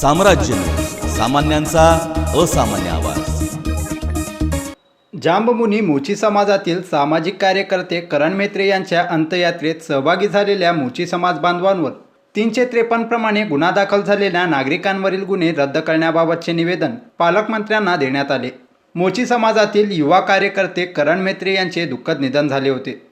साम्राज्य सामान्यांचा असामान्य आवाज. जांबमुनी मोची समाजातील सामाजिक कार्यकर्ते करण मेत्रे यांच्या अंत्ययात्रेत सहभागी झालेल्या मोची समाज बांधवांवर तीनशे त्रेपन्न प्रमाणे गुन्हा दाखल झालेल्या नागरिकांवरील गुन्हे रद्द करण्याबाबतचे निवेदन पालकमंत्र्यांना देण्यात आले. मोची समाजातील युवा कार्यकर्ते करण मेत्रे यांचे दुःखद निधन झाले होते.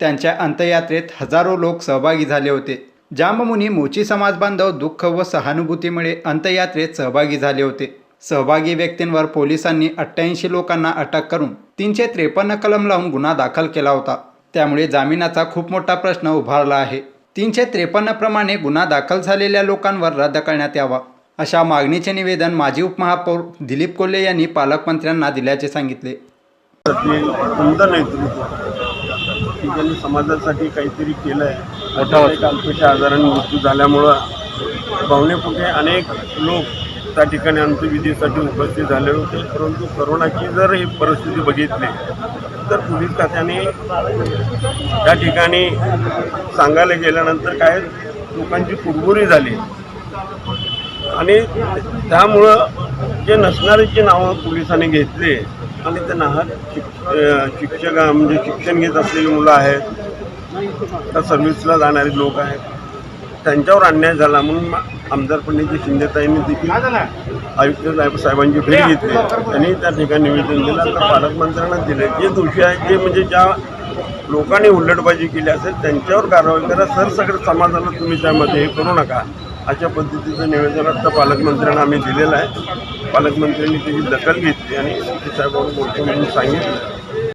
त्यांच्या अंत्ययात्रेत हजारो लोक सहभागी झाले होते. जांबमुनी मोची समाज बांधव दुःख व सहानुभूतीमुळे अंत्ययात्रेत सहभागी झाले होते. सहभागी व्यक्तींवर पोलिसांनी अठ्ठ्याऐंशी लोकांना अटक करून तीनशे त्रेपन्न कलम लावून गुन्हा दाखल केला होता. त्यामुळे जामिनाचा खूप मोठा प्रश्न उभारला आहे. तीनशे त्रेपन्नप्रमाणे गुन्हा दाखल झालेल्या लोकांवर रद्द करण्यात यावा अशा मागणीचे निवेदन माजी उपमहापौर दिलीप कोल्हे यांनी पालकमंत्र्यांना दिल्याचे सांगितले. ज्यांनी समाजासाठी काहीतरी केलं आहे मोठा एक अल्पशा आजाराने मृत्यू झाल्यामुळं पाहुणेपुढे अनेक लोक त्या ठिकाणी अंत्यविधीसाठी उपस्थित झाले होते. परंतु करोनाची जर ही परिस्थिती बघितली तर पोलीस खात्याने त्या ठिकाणी सांगायला गेल्यानंतर काय लोकांची कुरबुरी झाली. आणि त्यामुळं जे नसणाऱ्याची नावं पोलिसांनी घेतली आणि त्यांना हर शिक्षक म्हणजे शिक्षण घेत असलेली मुलं आहेत. त्या सर्व्हिसला जाणारे लोक आहेत. त्यांच्यावर अन्याय झाला म्हणून आमदार पंडितजी शिंदेताईंनी देखील आयुक्त साहेब साहेबांची भेट घेतली. त्यांनी त्या ठिकाणी निवेदन दिलं. आता पालकमंत्र्यांना दिले. जे दोषी आहेत जे म्हणजे ज्या लोकांनी हुल्लडबाजी केली असेल त्यांच्यावर कारवाई करा. सर सगळं समाजाला तुम्ही त्यामध्ये हे करू नका. अशा पद्धतीचं निवेदन आता पालकमंत्र्यांना आम्ही दिलेलं आहे. पालकमंत्र्यांनी त्याची दखल घेतली आणि साहेबांना बोलतो म्हणून सांगितलं.